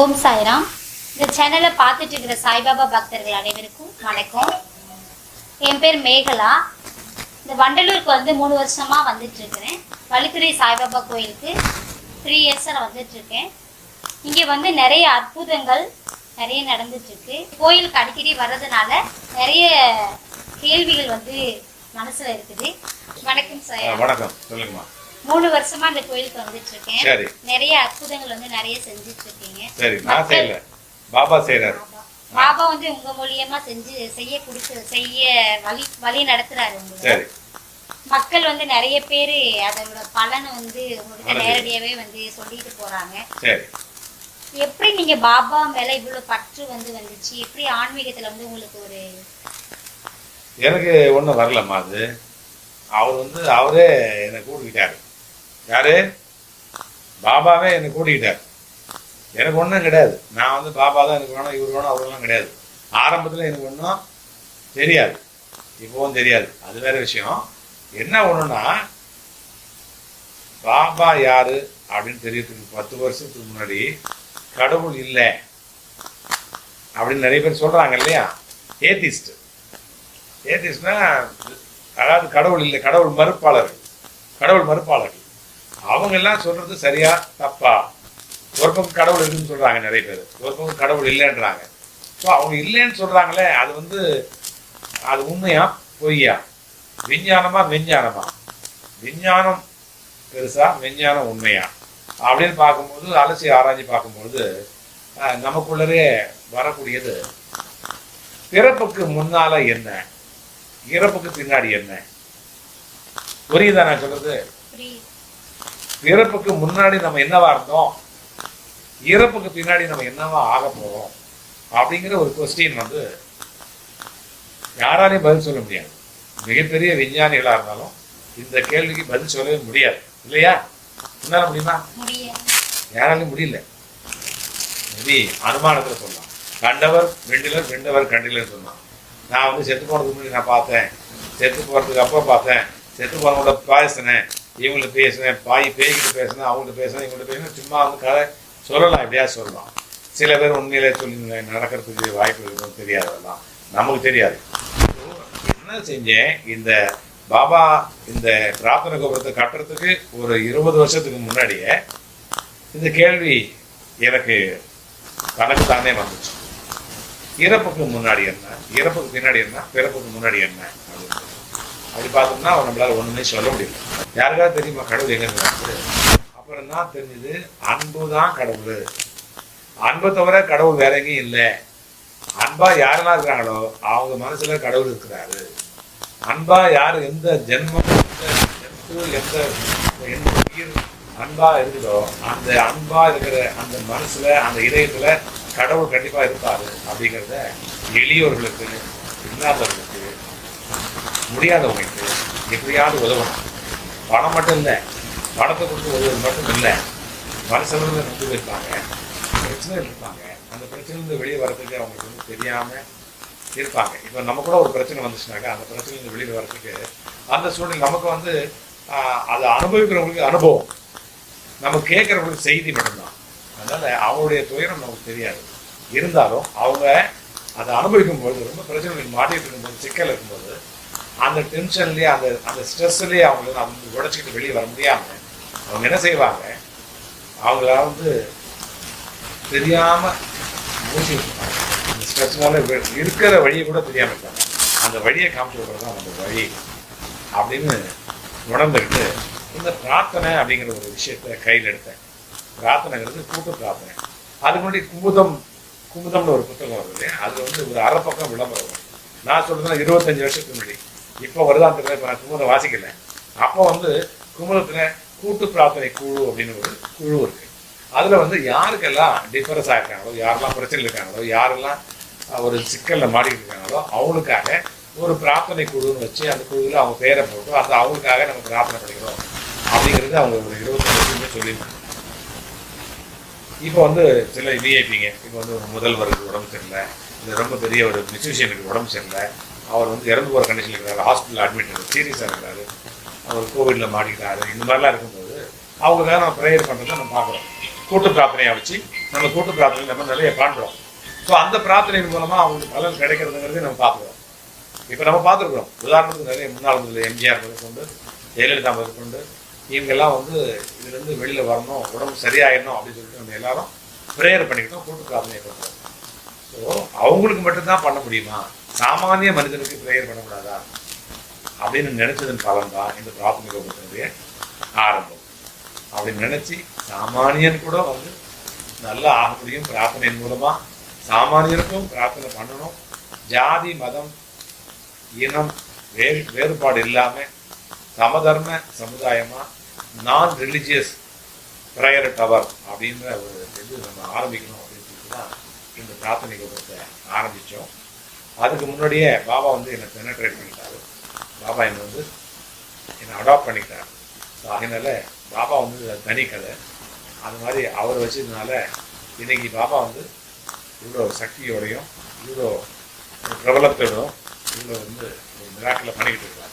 ஓம் சாய்ராம். இந்த சேனலை பார்த்துட்டு இருக்கிற சாய்பாபா பக்தர்கள் அனைவருக்கும் வணக்கம். என் பேர் மேகலா. இந்த வண்டலூருக்கு வந்து மூணு வருஷமா வந்துட்டு இருக்கிறேன். வழித்துறை சாய்பாபா கோயிலுக்கு த்ரீ இயர்ஸாக வந்துட்டு இருக்கேன். இங்கே வந்து நிறைய அற்புதங்கள் நிறைய நடந்துட்டு இருக்கு. கோயிலுக்கு அடிக்கடி வர்றதுனால நிறைய கேள்விகள் வந்து மனசுல இருக்குது. வணக்கம் சார் வணக்கம். சொல்லுங்கம்மா. மூணு வருஷமா இந்த கோயிலுக்கு வந்துட்டு இருக்கேன் நிறைய அற்புதங்கள் வந்து நிறைய செஞ்சுட்டு இருக்கீங்க சரி நான் செய்யல. பாபா செய்யறாரு பாபா. வந்து உங்க மூலியமா செஞ்சு செய்ய கொடுத்து செய்ய வழி வழி நடத்துறாரு உங்களை. சரி. மக்கள் வந்து நிறைய பேரு அதோட பலனை வந்து உங்களுக்கு. நேரடியாவே வந்து சொல்லிட்டு போறாங்க. சரி. எப்படி நீங்க பாபா மேல இவ்வளவு பற்று வந்து வந்துச்சு? எப்படி ஆன்மீகத்துல வந்து உங்களுக்கு ஒரு எனக்கு ஒன்றும் வரலம்மா அது. அவர் வந்து அவரே என்னை கூட்டிக்கிட்டாரு. யாரு? பாபாவே என்னை கூட்டிக்கிட்டார். எனக்கு ஒன்றும் கிடையாது. நான் வந்து பாபா தான் எனக்கு வேணும் இவர் வேணும் அவரெல்லாம் கிடையாது. ஆரம்பத்தில் எனக்கு ஒன்றும் தெரியாது. இப்போவும் தெரியாது. அது வேற விஷயம். என்ன ஒன்றுனா பாபா யாரு அப்படின்னு தெரியறதுக்கு பத்து வருஷத்துக்கு முன்னாடி கடவுள் இல்லை அப்படின்னு நிறைய பேர் சொல்றாங்க இல்லையா? ஏத்திஸ்ட். ஏத்திஸ்ட்னா அதாவது கடவுள் இல்லை கடவுள் மறுப்பாளர்கள் கடவுள் மறுப்பாளர்கள் அவங்க எல்லாம் சொல்றது சரியா தப்பா? ஒரு பக்கம் கடவுள் இருக்குன்னு சொல்றாங்க நிறைய பேர். ஒரு பக்கம் கடவுள் இல்லைன்றாங்க. ஸோ அவங்க இல்லைன்னு சொல்றாங்களே அது வந்து அது உண்மையா பொய்யா? விஞ்ஞானமா விஞ்ஞானமா? விஞ்ஞானம் பெருசா விஞ்ஞானம் உண்மையா? அப்படின்னு பார்க்கும்போது அலசி ஆராய்ச்சி பார்க்கும்பொழுது நமக்குள்ளரே வரக்கூடியது பிறப்புக்கு முன்னால என்ன? இறப்புக்கு பின்னாடி என்ன? புரியுதா நான் சொல்றது? பிறப்புக்கு முன்னாடி நம்ம என்னவா இருந்தோம்? இறப்புக்கு பின்னாடி நம்ம என்னவா ஆக போறோம்? அப்படிங்கிற ஒரு கொஸ்டின் வந்து யாராலையும் பதில் சொல்ல முடியாது. மிகப்பெரிய விஞ்ஞானிகளா இருந்தாலும் இந்த கேள்விக்கு பதில் சொல்லவே முடியாது. இல்லையா? உன்னால முடியுமா? யாராலையும் முடியல. மேபி அனுமானத்துல சொல்லலாம். கண்டவர் வெண்டிலர் வெண்டவர் கண்டிலர் சொன்னான் நான் வந்து செத்து போனதுக்கு முன்னாடி நான் பார்த்தேன். செத்து போறதுக்கு அப்போ பார்த்தேன். செத்து போனவங்களோட பேசினேன் இவங்களுக்கு பேசினேன் பாய் பேய்கிட்ட பேசினேன் அவங்கள்ட்ட பேசினேன் இவங்கள்ட்ட பேசினேன் சும்மா வந்து கதை சொல்லலாம் எப்படியா சொல்லலாம். சில பேர் உண்மையிலே சொல்லி நடக்கிறதுக்கு வாய்ப்பு இருக்குன்னு தெரியாதெல்லாம் நமக்கு தெரியாது. என்ன செஞ்சேன்? இந்த பாபா இந்த பிரார்த்தனை கோபுரத்தை கட்டுறதுக்கு ஒரு இருபது வருஷத்துக்கு முன்னாடியே இந்த கேள்வி எனக்கு தனக்கு தானே வந்துச்சு. இறப்புக்கு முன்னாடி என்ன? இறப்புக்கு பின்னாடி என்ன? பிறப்புக்கு முன்னாடி என்ன? அப்படின்னு. அப்படி பார்த்தோம்னா அவன் நம்மளால் ஒன்றுமே சொல்ல முடியல. யாருக்காவது தெரியுமா? கடவுள் எங்கே அப்புறம் தான் தெரிஞ்சது அன்பு தான் கடவுள். அன்பை தவிர கடவுள் வேற எங்கேயும் இல்லை. அன்பா யாரெல்லாம் இருக்கிறாங்களோ அவங்க மனசுல கடவுள் இருக்கிறாரு. அன்பா யார் எந்த ஜென்மம் எந்த எந்த எந்த உயிர் அன்பா இருக்குதோ அந்த அன்பா இருக்கிற அந்த மனசுல அந்த இதயத்துல கடவுள் கண்டிப்பா இருப்பாரு அப்படிங்கிறத எளியோர்களுக்கு இல்லாதவர்களுக்கு முடியாதவங்களுக்கு எப்படியாவது உதவணும். பணம் மட்டும் இல்லை பணத்தை கொடுத்து உதவுறது மட்டும் இல்லை. மனசுல நம்பி இருப்பாங்க பிரச்சனைகள் இருப்பாங்க அந்த பிரச்சனையிலிருந்து வெளியே வர்றதுக்கு அவங்களுக்கு வந்து தெரியாமல் இருப்பாங்க. இப்போ நம்ம கூட ஒரு பிரச்சனை வந்துச்சுனாக்கா அந்த பிரச்சனையிலிருந்து வெளியில் வர்றதுக்கு அந்த சூழ்நிலை நமக்கு வந்து அதை அனுபவிக்கிறவங்களுக்கு அனுபவம். நம்ம கேட்குறவங்களுக்கு செய்தி மட்டும்தான். அதனால் அவங்களுடைய துயரம் நமக்கு தெரியாது. இருந்தாலும் அவங்க அதை அனுபவிக்கும் பொழுது ரொம்ப பிரச்சனைகளுக்கு மாட்டிகிட்டு இருக்கும்போது சிக்கல் இருக்கும்போது அந்த டென்ஷன்லேயே அந்த அந்த ஸ்ட்ரெஸ்லேயே அவங்கள அவங்க உடச்சிக்கிட்டு வெளியே வர முடியாமல் அவங்க என்ன செய்வாங்க? அவங்களால வந்து தெரியாமல் மூச்சு விட்டுருப்பாங்க அந்த ஸ்ட்ரெஸ்னால இருக்கிற வழியை கூட தெரியாமல் இருப்பாங்க. அந்த வழியை காமிச்சு விடுறது தான் நம்ம வழி அப்படின்னு உணர்ந்துக்கிட்டு இந்த பிரார்த்தனை அப்படிங்கிற ஒரு விஷயத்த கையில் எடுத்தேன். பிரார்த்தனைங்கிறது கூட்டு பிரார்த்தனை. அதுக்கு முன்னாடி குமுதம் குமுதம்னு ஒரு புத்தகம் வருது அது வந்து ஒரு அரை பக்கம் விளம்பரம். நான் சொல்றதுனா இருபத்தஞ்சு வருஷத்துக்கு முன்னாடி. இப்போ வருதான் தெரியல இப்போ நான் குமுதம் வாசிக்கல. அப்போ வந்து குமரத்தில் கூட்டு பிரார்த்தனை குழு அப்படின்னு ஒரு குழு இருக்கு. அதில் வந்து யாருக்கெல்லாம் டிஃபரன்ஸ் ஆகிருக்காங்களோ யாரெல்லாம் பிரச்சனை இருக்காங்களோ யாரெல்லாம் ஒரு சிக்கலில் மாடிக்கிட்டு இருக்காங்களோ அவங்களுக்காக ஒரு பிரார்த்தனை குழுன்னு வச்சு அந்த குழுவில் அவங்க பேரை போட்டு அது அவங்களுக்காக நம்ம பிரார்த்தனை பண்ணிக்கிறோம். அப்படிங்கிறது அவங்க ஒரு இருபத்தஞ்சு வருஷமே சொல்லியிருக்காங்க. இப்போ வந்து சில விஐபிங்க இப்போ வந்து முதல்வருக்கு உடம்பு சரியில்லை. இது ரொம்ப பெரிய ஒரு மியூசிஷியனுக்கு உடம்பு சரியில்லை. அவர் வந்து இறந்து போகிற கண்டிஷனில் இருக்கிறாரு ஹாஸ்பிட்டல் அட்மிட் சீரியஸாக இருக்கிறாரு அவர் கோவிட்ல மாட்டிக்கிறாரு இந்த மாதிரிலாம் இருக்கும்போது அவங்களுக்காக நம்ம ப்ரேயர் பண்ணுறதை நம்ம பார்க்குறோம். கூட்டு பிரார்த்தனையாக வச்சு நம்ம கூட்டு பிரார்த்தனை நம்ம நிறைய காண்றோம். ஸோ அந்த பிரார்த்தனையின் மூலமாக அவங்களுக்கு பலன் கிடைக்கிறதுங்கிறதே நம்ம பார்க்குறோம். இப்போ நம்ம பார்த்துருக்குறோம். உதாரணத்துக்கு நிறைய முன்னாள் முதல்ல எம்ஜிஆர் முதற்கொண்டு ஜெயலலிதா முதற்கொண்டு இவங்கெல்லாம் வந்து இதுலேருந்து வெளியில் வரணும் உடம்பு சரியாயிடணும் அப்படின்னு சொல்லிட்டு நம்ம எல்லாரும் ப்ரேயர் பண்ணிக்கிட்டோம் கூட்டு பிரார்த்தனை பண்ணுறோம் ஸோ அவங்களுக்கு மட்டும்தான் பண்ண முடியுமா? சாமானிய மனிதனுக்கு ப்ரேயர் பண்ணக்கூடாதா? அப்படின்னு நினைச்சதன் பலன் தான் இந்த பிரார்த்தனை கோபத்தினுடைய ஆரம்பம். அப்படின்னு நினைச்சு சாமானியன் கூட வந்து நல்லா ஆக முடியும் பிரார்த்தனையின் மூலமா சாமானியருக்கும் பிரார்த்தனை பண்ணணும். ஜாதி மதம் இனம் வேறு வேறுபாடு இல்லாம சமதர்ம சமுதாயமா நான் ரிலிஜியஸ் ப்ரேயர் டவர் அப்படின்ற ஒரு இது நம்ம ஆரம்பிக்கணும் அப்படின்னு சொல்லிட்டு தான் இந்த பிரார்த்தனை கூட்டத்தை ஆரம்பித்தோம் அதுக்கு முன்னாடியே பாபா வந்து என்னை பெனட்ரேட் பண்ணிட்டாரு. பாபா என்னை வந்து என்னை அடாப்ட் பண்ணிக்கிட்டாரு ஸோ அதனால பாபா வந்து தனி கதை அது மாதிரி அவர் வச்சதுனால இன்னைக்கு பாபா வந்து இவ்வளோ சக்தியோடையும் இவ்வளோ பிரபலத்தோடும் இவ்வளோ வந்து ஒரு மிராக்கில் பண்ணிக்கிட்டு இருக்காரு.